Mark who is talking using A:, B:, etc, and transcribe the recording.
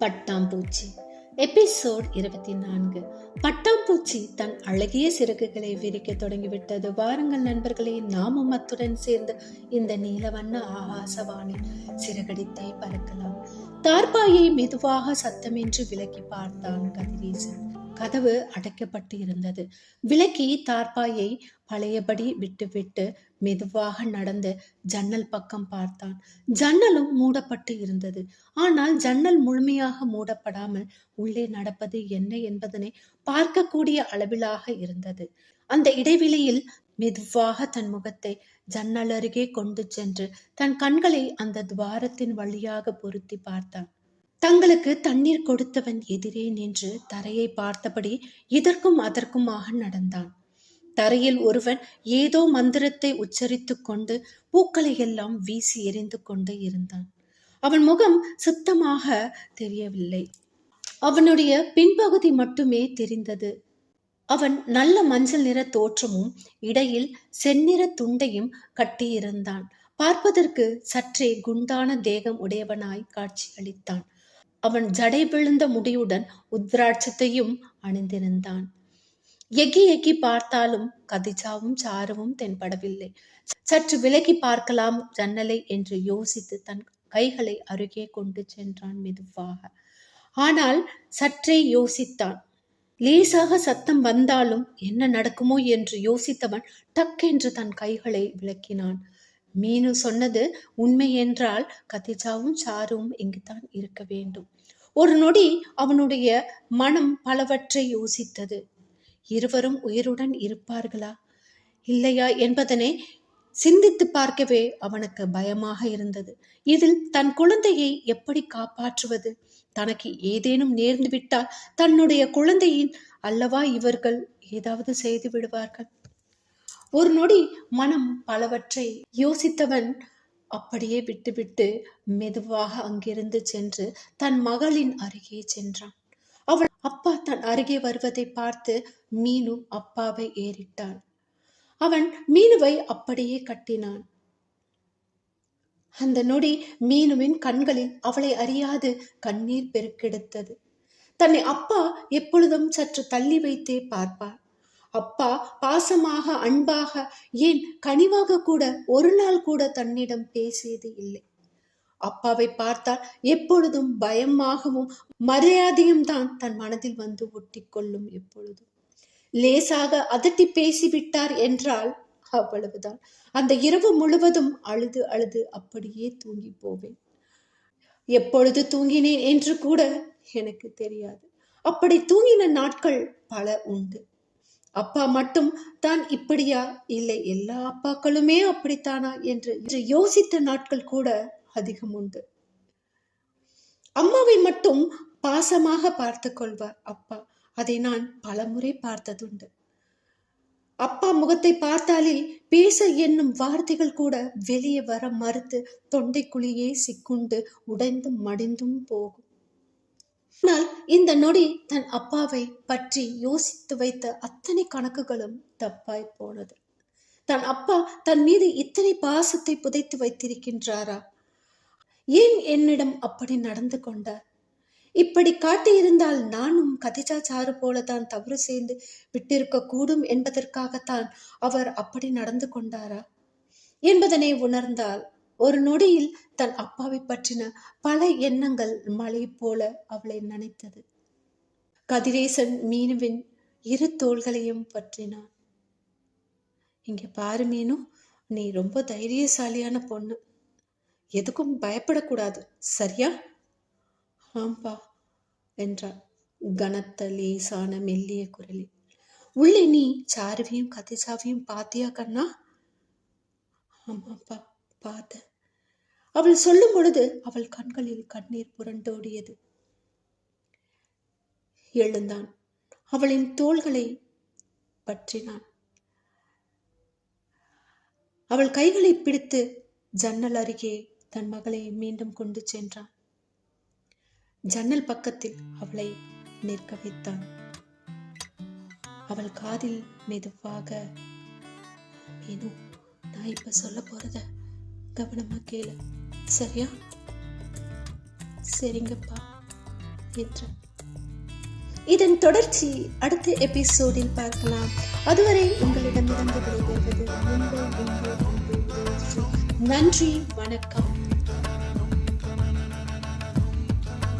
A: பட்டாம்பூச்சி. எபிசோட் இருபத்தி நான்கு பட்டாம்பூச்சி தன் அழகிய சிறகுகளை விரிக்க தொடங்கிவிட்டது. வாருங்கள் நண்பர்களே நாமும் அத்துடன் சேர்ந்து இந்த நீல வண்ண ஆகாசவானில் சிறகடித்தே பறக்கலாம். தார்பாயை மெதுவாக சத்தமின்றி விலக்கி பார்த்தான் கதிரேசன். கதவு அடைக்கப்பட்டு இருந்தது. விலக்கி தார்பாயை பழையபடி விட்டுவிட்டு மெதுவாக நடந்து ஜன்னல் பக்கம் பார்த்தான். ஜன்னலும் மூடப்பட்டு இருந்தது. ஆனால் ஜன்னல் முழுமையாக மூடப்படாமல் உள்ளே நடப்பது என்ன என்பதனை பார்க்கக்கூடிய அளவிலாக இருந்தது. அந்த இடைவெளியில் மெதுவாக தன் முகத்தை ஜன்னல் அருகே கொண்டு சென்று தன் கண்களை அந்த துவாரத்தின் வழியாக பொருத்தி பார்த்தான். தங்களுக்கு தண்ணீர் கொடுத்தவன் எதிரே நின்று தரையை பார்த்தபடி இதற்கும் அதற்குமாக நடந்தான். தரையில் ஒருவன் ஏதோ மந்திரத்தை உச்சரித்துக் கொண்டு பூக்களை எல்லாம் வீசி எறிந்து கொண்டு இருந்தான். அவன் முகம் சுத்தமாக தெரியவில்லை. அவனுடைய பின்பகுதி மட்டுமே தெரிந்தது. அவன் நல்ல மஞ்சள் நிற தோற்றமும் இடையில் செந்நிற துண்டையும் கட்டியிருந்தான். பார்ப்பதற்கு சற்றே குண்டான தேகம் உடையவனாய் காட்சியளித்தான். அவன் ஜடை விழுந்த முடியுடன் உத்ராட்சத்தையும் அணிந்திருந்தான். எக்கி எக்கி பார்த்தாலும் கதிஜாவும் சாருவும் தென்படவில்லை. சற்று விலகி பார்க்கலாம் ஜன்னலை என்று யோசித்து தன் கைகளை அருகே கொண்டு சென்றான் மெதுவாக. ஆனால் சற்றே யோசித்தான். லேசாக சத்தம் வந்தாலும் என்ன நடக்குமோ என்று யோசித்தவன் டக்கென்று தன் கைகளை விளக்கினான். மீனு சொன்னது உண்மை என்றால் கதிஜாவும் சாரும் இங்குதான் இருக்க வேண்டும். ஒரு நொடி அவனுடைய மனம் பலவற்றை யோசித்தது. இருவரும் உயிருடன் இருப்பார்களா? இல்லையா என்பதனை சிந்தித்து பார்க்கவே அவனுக்கு பயமாக இருந்தது. இதில் தன் குழந்தையை எப்படி காப்பாற்றுவது? தனக்கு ஏதேனும் நேர்ந்து விட்டால் தன்னுடைய குழந்தையின் அல்லவா இவர்கள் ஏதாவது செய்து விடுவார்கள்? ஒரு நொடி மனம் பலவற்றை யோசித்தவன் அப்படியே விட்டுவிட்டு மெதுவாக அங்கிருந்து சென்று தன் மகளின் அருகே சென்றான். அவள் அப்பா தன் அருகே வருவதை பார்த்து மீனு அப்பாவை ஏறிட்டான் அவன் மீனுவை அப்படியே கட்டினான். அந்த நொடி மீனுவின் கண்களில் அவளை அறியாது கண்ணீர் பெருக்கெடுத்தது. தன்னை அப்பா எப்பொழுதும் சற்று தள்ளி வைத்தே பார்ப்பார். அப்பா பாசமாக அன்பாக ஏன் கனிவாக கூட ஒரு நாள் கூட தன்னிடம் பேசியது இல்லை. அப்பாவை பார்த்தால் எப்பொழுதும் பயமாகவும் மரியாதையும் தான் தன் மனதில் வந்து ஒட்டி கொள்ளும் எப்பொழுதும். லேசாக அதட்டி பேசிவிட்டார் என்றால் அவ்வளவுதான். அந்த இரவு முழுவதும் அழுது அழுது அப்படியே தூங்கி போவேன். எப்பொழுது தூங்கினேன் என்று கூட எனக்கு தெரியாது. அப்படி தூங்கின நாட்கள் பல உண்டு. அப்பா மட்டும் தான் இப்படியா? இல்லை எல்லா அப்பாக்களுமே அப்படித்தானா? என்று என்று யோசித்த நாட்கள் கூட அதிகம் உண்டு. அம்மாவை மட்டும் பாசமாக பார்த்து கொள்வார் அப்பா. அதை நான் பலமுறை பார்த்ததுண்டு. அப்பா முகத்தை பார்த்தாலே பேச என்னும் வார்த்தைகள் கூட வெளியே வர மறுத்து தொண்டைக்குழியே சிக்குண்டு உடைந்தும் மடிந்தும் போகும். ஆனால் இந்த நொடி தன் அப்பாவை பற்றி யோசித்து வைத்த அத்தனை கணக்குகளும் தப்பாய் போனது. தன் அப்பா தன் மீது இத்தனை பாசத்தை புதைத்து வைத்திருக்கின்றாரா? ஏன் என்னிடம் அப்படி நடந்து கொண்டார் இப்படி காட்டியிருந்தால் நானும் கதிஜா சாறு போலதான் தவறு செய்து விட்டிருக்க கூடும் என்பதற்காகத்தான் அவர் அப்படி நடந்து கொண்டாரா? என்பதனை உணர்ந்தால் ஒரு நொடியில் தன் அப்பாவை பற்றின பல எண்ணங்கள் மழை போல அவளை நினைத்தது. கதிரேசன் மீனுவின் இரு தோள்களையும் பற்றினான். இங்க பாரு மீனு நீ ரொம்ப தைரியசாலியான பொண்ணு. எதுக்கும் பயப்படக்கூடாது சரியா? ஆம்பா என்றாள் கனத்த லேசான மெல்லிய குரலில். உள்ளே நீ சாருவையும் கதிசாவியும் பாத்தியா கண்ணா? ஆமாப்பா பார்த்தேன். அவள் சொல்லும் பொழுது அவள் கண்களில் கண்ணீர் புரண்டோடியது. எழுந்தான். அவளின் தோள்களை பற்றினான். அவள் கைகளை பிடித்து ஜன்னல் அருகே தன் மகளை மீண்டும் கொண்டு சென்றான். ஜன்னல் பக்கத்தில் அவளை நிற்க வைத்தான். அவள் காதில் மெதுவாக நான் இப்ப சொல்ல போறத கவனமா கேளு. சரியா? சரிங்கப்பா. மித்ரன் இதன் தொடர்ச்சி அடுத்த எபிசோடில் பார்க்கலாம். அதுவரை உங்களிடமிருந்து விடைபெறுவது நன்றி வணக்கம்.